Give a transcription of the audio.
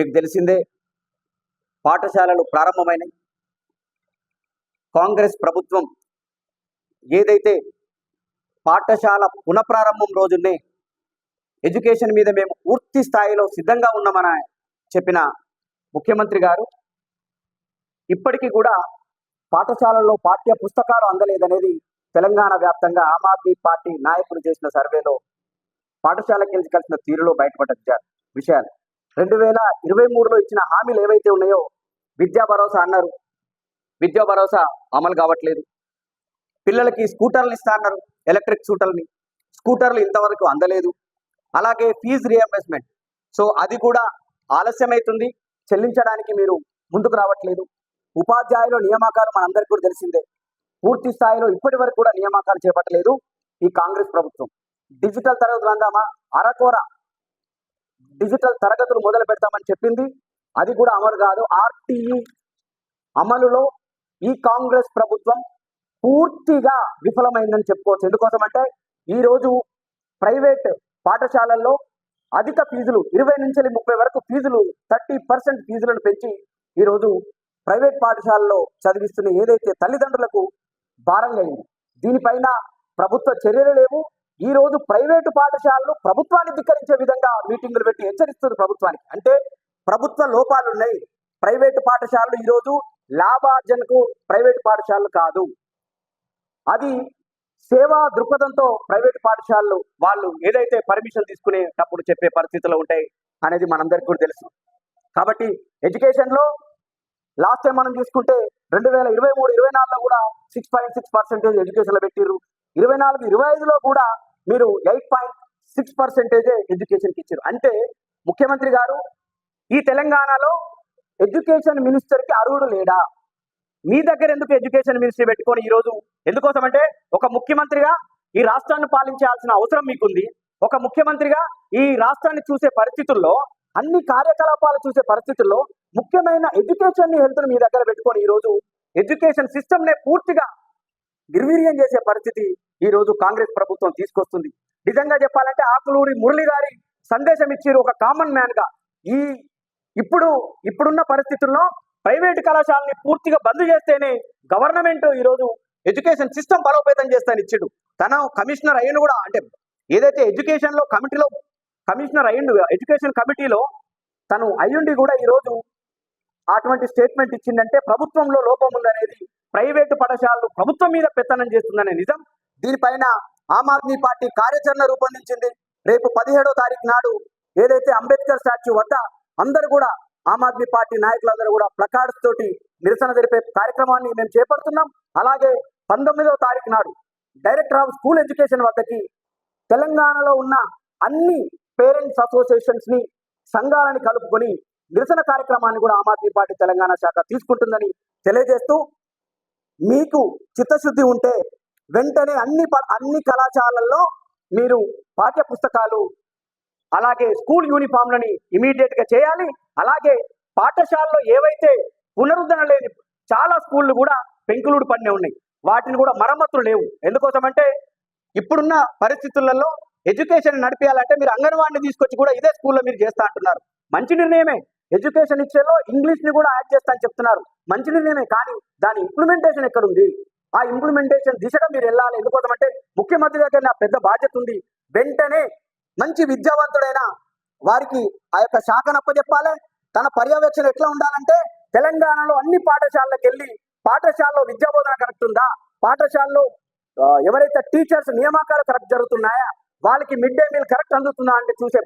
మీకు తెలిసిందే పాఠశాలలు ప్రారంభమైనాయి. కాంగ్రెస్ ప్రభుత్వం ఏదైతే పాఠశాల పునఃప్రారంభం రోజునే ఎడ్యుకేషన్ మీద మేము పూర్తి స్థాయిలో సిద్ధంగా ఉన్నామని చెప్పిన ముఖ్యమంత్రి గారు ఇప్పటికీ కూడా పాఠశాలల్లో పాఠ్య పుస్తకాలు అందలేదనేది తెలంగాణ వ్యాప్తంగా ఆమ్ ఆద్మీ పార్టీ నాయకులు చేసిన సర్వేలో పాఠశాలకి కలిసిన తీరులో బయటపడ్డ విషయాలు. రెండు వేల ఇరవై మూడులో ఇచ్చిన హామీలు ఏవైతే ఉన్నాయో విద్యా భరోసా అన్నారు. విద్యా భరోసా అమలు కావట్లేదు. పిల్లలకి స్కూటర్లు ఇస్తా అన్నారు ఎలక్ట్రిక్ స్కూటర్ని స్కూటర్లు ఇంతవరకు అందలేదు. అలాగే ఫీజు రియంబర్స్మెంట్. సో అది కూడా ఆలస్యమవుతుంది చెల్లించడానికి మీరు ముందుకు రావట్లేదు. ఉపాధ్యాయుల నియామకాలు మనందరికీ కూడా తెలిసిందే. పూర్తి స్థాయిలో ఇప్పటి వరకు కూడా నియామకాలు చేపట్టలేదు ఈ కాంగ్రెస్ ప్రభుత్వం. డిజిటల్ తరగతులు అందామా? అరకోర. డిజిటల్ తరగతులు మొదలు పెడతామని చెప్పింది. అది కూడా అమలు కాదు. ఆర్టీఈ అమలులో ఈ కాంగ్రెస్ ప్రభుత్వం పూర్తిగా విఫలమైందని చెప్పుకోవచ్చు. ఎందుకోసం అంటే ఈరోజు ప్రైవేట్ పాఠశాలల్లో అధిక ఫీజులు ఇరవై నుంచి ముప్పై వరకు ఫీజులు థర్టీ పర్సెంట్ ఫీజులను పెంచి ఈరోజు ప్రైవేట్ పాఠశాలలో చదివిస్తున్న ఏదైతే తల్లిదండ్రులకు భారంగా అయింది దీనిపైన ప్రభుత్వ చర్యలు లేవు. ఈ రోజు ప్రైవేటు పాఠశాలలు ప్రభుత్వాన్ని ధిక్కరించే విధంగా మీటింగులు పెట్టి హెచ్చరిస్తుంది ప్రభుత్వానికి. అంటే ప్రభుత్వ లోపాలు ఉన్నాయి. ప్రైవేటు పాఠశాలలు ఈరోజు లాభార్జనకు ప్రైవేటు పాఠశాలలు కాదు. అది సేవా దృక్పథంతో ప్రైవేట్ పాఠశాలలు వాళ్ళు ఏదైతే పర్మిషన్ తీసుకునేటప్పుడు చెప్పే పరిస్థితులు ఉంటాయి అనేది మనందరికీ కూడా తెలుసు. కాబట్టి ఎడ్యుకేషన్లో లాస్ట్ టైం మనం చూసుకుంటే రెండు వేల ఇరవై మూడు ఇరవై నాలుగులో కూడా సిక్స్ పాయింట్ సిక్స్ పర్సెంటేజ్ ఎడ్యుకేషన్లో పెట్టిర్రు. ఇరవై నాలుగు ఇరవై ఐదులో కూడా మీరు ఎయిట్ పాయింట్ సిక్స్ పర్సెంటేజే ఎడ్యుకేషన్కి ఇచ్చారు. అంటే ముఖ్యమంత్రి గారు ఈ తెలంగాణలో ఎడ్యుకేషన్ మినిస్టర్కి అర్హుడు లేడా? మీ దగ్గర ఎందుకు ఎడ్యుకేషన్ మినిస్టర్ పెట్టుకొని ఈరోజు ఎందుకోసం అంటే ఒక ముఖ్యమంత్రిగా ఈ రాష్ట్రాన్ని పాలించాల్సిన అవసరం మీకుంది. ఒక ముఖ్యమంత్రిగా ఈ రాష్ట్రాన్ని చూసే పరిస్థితుల్లో అన్ని కార్యకలాపాలు చూసే పరిస్థితుల్లో ముఖ్యమైన ఎడ్యుకేషన్ హెల్త్ మీ దగ్గర పెట్టుకొని ఈరోజు ఎడ్యుకేషన్ సిస్టమ్నే పూర్తిగా నిర్వీర్యం చేసే పరిస్థితి ఈ రోజు కాంగ్రెస్ ప్రభుత్వం తీసుకొస్తుంది. నిజంగా చెప్పాలంటే ఆకులూరి మురళి గారి సందేశం ఇచ్చారు ఒక కామన్ మ్యాన్గా. ఈ ఇప్పుడు ఇప్పుడున్న పరిస్థితుల్లో ప్రైవేట్ కళాశాలని పూర్తిగా బంద్ చేస్తేనే గవర్నమెంట్ ఈరోజు ఎడ్యుకేషన్ సిస్టమ్ బలోపేతం చేస్తాను ఇచ్చాడు. తన కమిషనర్ అయ్యిండు కూడా అంటే ఏదైతే ఎడ్యుకేషన్లో కమిటీలో కమిషనర్ అయ్యిండు ఎడ్యుకేషన్ కమిటీలో తను అయ్యుండి కూడా ఈరోజు అటువంటి స్టేట్మెంట్ ఇచ్చిందంటే ప్రభుత్వంలో లోపం ఉందనేది ప్రైవేటు పాఠశాలలు ప్రభుత్వం మీద పెత్తనం చేస్తుందనే నిజం. దీనిపైన ఆమ్ ఆద్మీ పార్టీ కార్యాచరణ రూపొందించింది. రేపు పదిహేడో తారీఖు నాడు ఏదైతే అంబేద్కర్ స్టాచ్యూ వద్ద అందరూ కూడా ఆమ్ ఆద్మీ పార్టీ నాయకులందరూ కూడా ప్లకార్డ్స్ తోటి నిరసన జరిపే కార్యక్రమాన్ని మేము చేపడుతున్నాం. అలాగే పంతొమ్మిదవ తారీఖు నాడు డైరెక్టర్ ఆఫ్ స్కూల్ ఎడ్యుకేషన్ వద్దకి తెలంగాణలో ఉన్న అన్ని పేరెంట్స్ అసోసియేషన్స్ని సంఘాలని కలుపుకొని నిరసన కార్యక్రమాన్ని కూడా ఆమ్ ఆద్మీ పార్టీ తెలంగాణ శాఖ తీసుకుంటుందని తెలియజేస్తూ మీకు చిత్తశుద్ధి ఉంటే వెంటనే అన్ని ప- అన్ని కళాశాలల్లో మీరు పాఠ్య పుస్తకాలు అలాగే స్కూల్ యూనిఫామ్లని ఇమీడియట్గా చేయాలి. అలాగే పాఠశాలలో ఏవైతే పునరుద్ధరణ లేని చాలా స్కూళ్ళు కూడా పెంకులుడు పడినే ఉన్నాయి. వాటిని కూడా మరమ్మతులు లేవు. ఎందుకోసం అంటే ఇప్పుడున్న పరిస్థితులలో ఎడ్యుకేషన్ నడిపించాలంటే మీరు అంగన్వాడిని తీసుకొచ్చి కూడా ఇదే స్కూల్లో మీరు చేస్తా అంటున్నారు. మంచి నిర్ణయమే. ఎడ్యుకేషన్ ఇచ్చేలో ఇంగ్లీష్ని కూడా యాడ్ చేస్తా అని చెప్తున్నారు. మంచి నిర్ణయమే. కానీ దాని ఇంప్లిమెంటేషన్ ఎక్కడుంది? ఆ ఇంప్లిమెంటేషన్ దిశగా మీరు వెళ్ళాలి. ఎందుకోసం అంటే ముఖ్యమంత్రి దగ్గర నా పెద్ద బాధ్యత ఉంది. వెంటనే మంచి విద్యావంతుడైన వారికి ఆ యొక్క శాఖను అప్పచెప్పాలి తన పర్యవేక్షణ ఎట్లా ఉండాలంటే తెలంగాణలో అన్ని పాఠశాలలకు వెళ్ళి పాఠశాలలో విద్యా బోధన కరెక్ట్ ఉందా? పాఠశాలలో ఎవరైతే టీచర్స్ నియామకాలు కరెక్ట్ జరుగుతున్నాయా? వాళ్ళకి మిడ్ డే మీల్ కరెక్ట్ అందుతుందా అంటే చూసే